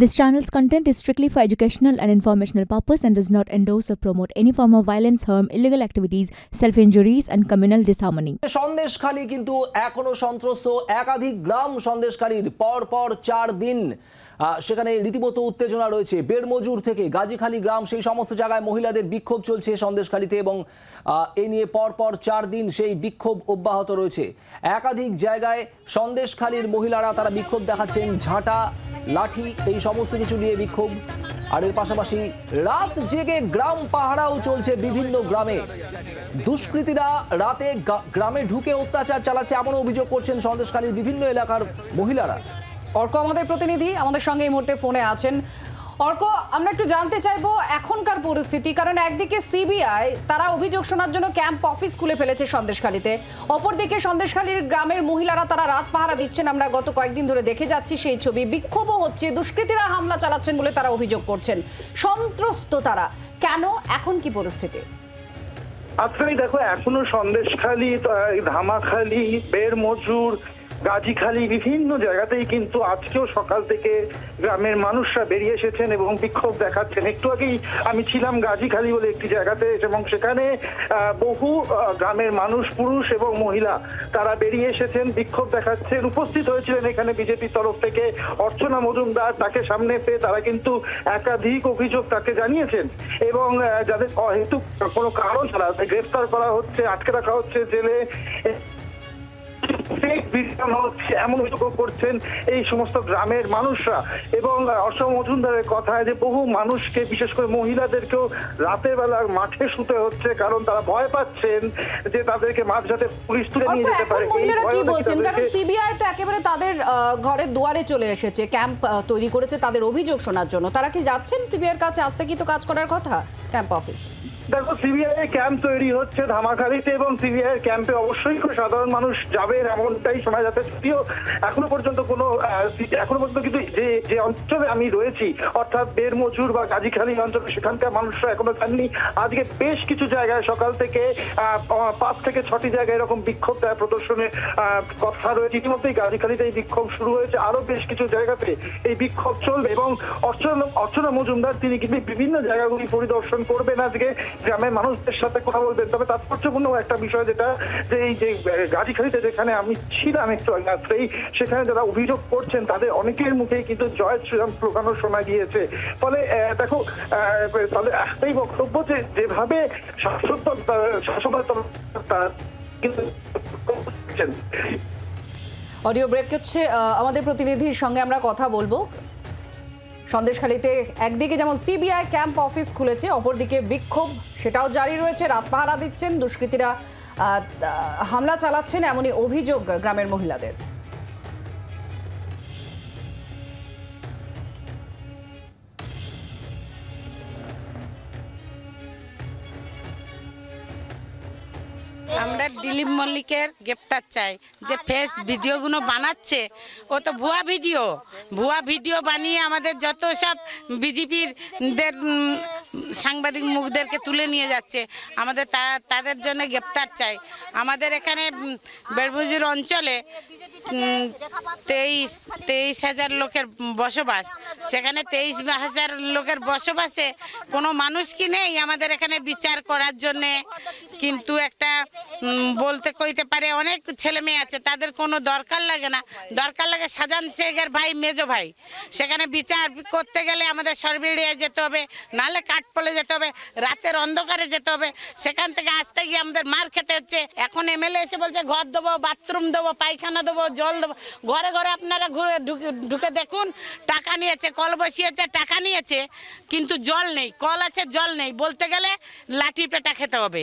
This channel's content is strictly for educational and informational purpose and does not endorse or promote any form of violence, harm, illegal activities, self-injuries and communal disharmony. Sandeshkhali কিন্তু এখনও সন্ত্রস্ত একাধিক গ্রাম সন্দেশখালীর পর পর চার দিন সেখানে রীতিমতো উত্তেজনা রয়েছে বেড়মজুর থেকে গাজীখালী গ্রাম সেই সমস্ত জায়গায় মহিলাদের বিক্ষোভ চলছে সন্দেশখালীতে এবং এ নিয়ে পর পর চার দিন সেই বিক্ষোভ অব্যাহত রয়েছে একাধিক জায়গায় সন্দেশখালীর মহিলারা তারা বিক্ষোভ দেখাচ্ছেন ঝাঁটা লাঠি, এই সমস্ত কিছু নিয়ে বিক্ষোভ। আর এর পাশাপাশি রাত জেগে গ্রাম পাহারাও চলছে বিভিন্ন গ্রামে। দুষ্কৃতীরা রাতে গ্রামে ঢুকে অত্যাচার চালাচ্ছে এমন অভিযোগ করছেন সন্দেশকালীর বিভিন্ন এলাকার মহিলারা। অর্ক, আমাদের প্রতিনিধি আমাদের সঙ্গে এই মুহূর্তে ফোনে আছেন। অর্ক, আমরা একটু জানতে চাইব এখনকার পরিস্থিতি, কারণ একদিকে সিবিআই তারা অভিযোগ শোনার জন্য ক্যাম্প অফিস খুলে ফেলেছে সন্দেশখালীতে। অপরদিকে সন্দেশখালীর গ্রামের মহিলারা তারা রাত পাহারা দিচ্ছেন, আমরা গত কয়েকদিন ধরে দেখে যাচ্ছি সেই ছবি। বিক্ষোভও হচ্ছে, দুষ্কৃতীরা হামলা চালাচ্ছেন বলে তারা অভিযোগ করছেন। সন্ত্রস্ত তারা। কেন? এখন কি পরিস্থিতি? আসলে দেখো, এখনও সন্দেশখালী ধামাখালী বের মজুর গাজীখালী বিভিন্ন জায়গাতেই কিন্তু আজকেও সকাল থেকে গ্রামের মানুষরা বেরিয়ে এসেছেন এবং বিক্ষোভ দেখাচ্ছেন। একটু আগেই আমি ছিলাম গাজীখালী বলে একটি জায়গাতে এবং সেখানে বহু গ্রামের মানুষ, পুরুষ এবং মহিলা তারা বেরিয়ে এসেছেন, বিক্ষোভ দেখাচ্ছেন, উপস্থিত হয়েছিলেন এখানে বিজেপির তরফ থেকে। অর্চনা মজুমদার তাকে সামনে পেয়ে তারা কিন্তু একাধিক অভিযোগ তাকে জানিয়েছেন এবং যাদের অহেতুক কোনো কারণ ছাড়া গ্রেফতার করা হচ্ছে, আটকে রাখা হচ্ছে জেলে। ফেক ভিডিও হচ্ছে এমন অভিযোগ করছেন এই সমস্ত গ্রামের মানুষরা। এবং অসম মজুমদারের কথায় যে বহু মানুষকে বিশেষ করে মহিলাদেরকেও রাতের বেলা মাঠে শুতে হচ্ছে কারণ তারা ভয় পাচ্ছেন যে তাদেরকে মাঝরাতে পুলিশ তুলে নিয়ে যেতে পারে। মহিলারা কি বলছেন? কারণ সিবিআই তো একেবারে তাদের ঘরের দুয়ারে চলে এসেছে ক্যাম্প তৈরি করেছে তাদের অভিযোগ শোনার জন্য। তারা কি যাচ্ছেন সিবিআই এর কাছে? আসতে কি তো কাজ করার কথা ক্যাম্প অফিস। দেখো সিবিআই এর ক্যাম্প তৈরি হচ্ছে ধামাখালিতে এবং সিবিআই এর ক্যাম্পে অবশ্যই সাধারণ মানুষ যাবে এমনটাই শোনা যাচ্ছে। যদিও এখনও পর্যন্ত কোনো এখনও পর্যন্ত কিন্তু যে যে অঞ্চলে আমি রয়েছি, অর্থাৎ বেরমজুর বা গাজীখালী অঞ্চলে, সেখানকার মানুষরা এখনও জাননি আজকে বেশ কিছু জায়গায় সকাল থেকে পাঁচ থেকে ছটি জায়গায় এরকম বিক্ষোভ প্রদর্শনের কথা রয়েছে। ইতিমধ্যেই গাজীখালীতে এই বিক্ষোভ শুরু হয়েছে। আরও বেশ কিছু জায়গাতে এই বিক্ষোভ চলবে এবং অর্চনা অর্চনা মজুমদার, তিনি কিন্তু বিভিন্ন জায়গাগুলি পরিদর্শন করবেন আজকে। গ্রামের মানুষদের সাথে কথা বলবেন। তবে তাৎপর্যপূর্ণ একটা বিষয় যেটা, যে এই যে গাজীখালীতে যেখানে আমি ছিলাম একটু রাত্রেই, সেখানে যারা অভিযোগ করছেন, তাদের অনেকের মুখেই কিন্তু জয় শ্রীরাম স্লোগানও শোনা গিয়েছে। ফলে দেখো তাদের একটাই বক্তব্য যে, যেভাবে শাসক শাসক কিন্তু অডিও ব্রেক হচ্ছে আমাদের প্রতিনিধির সঙ্গে আমরা কথা বলব। সন্দেশখালীতে একদিকে যেমন সিবিআই ক্যাম্প অফিস খুলেছে, অপরদিকে বিক্ষোভ সেটাও জারি রয়েছে। রাত পাহারা দিচ্ছেন, দুষ্কৃতীরা হামলা চালাচ্ছেন এমনই অভিযোগ গ্রামের মহিলাদের। আমরা দিলীপ মল্লিকের গ্রেপ্তার চাই। যে ফেস ভিডিওগুলো বানাচ্ছে, ও তো ভুয়া ভিডিও। ভুয়া ভিডিও বানিয়ে আমাদের যত সব বিজেপির সাংবাদিক মুখদেরকে তুলে নিয়ে যাচ্ছে, আমাদের তা, তাদের জন্য গ্রেপ্তার চাই। আমাদের এখানে বেড়বুজুর অঞ্চলে তেইশ তেইশ হাজার লোকের বসবাস। সেখানে তেইশ হাজার লোকের বসবাসে কোনো মানুষ কি নেই আমাদের এখানে বিচার করার জন্যে? কিন্তু একটা বলতে কইতে পারে অনেক ছেলে মেয়ে আছে, তাদের কোনো দরকার লাগে না। দরকার লাগে সাজান শেখের ভাই, মেজো ভাই। সেখানে বিচার করতে গেলে আমাদের সরবেড়িয়ে যেতে হবে নালে কাঠপলে যেতে হবে, রাতের অন্ধকারে যেতে হবে। সেখান থেকে আসতে গিয়ে আমাদের মার খেতে হচ্ছে। এখন এমএলএ এসে বলছে, ঘর দেবো, বাথরুম দেবো, পায়খানা দেবো, জল দেবো। ঘরে ঘরে আপনারা ঘুরে ঢুকে ঢুকে দেখুন, টাকা নিয়েছে, কল বসিয়েছে, টাকা নিয়েছে, কিন্তু জল নেই, কল আছে, জল নেই। বলতে গেলে লাঠি পেটা খেতে হবে।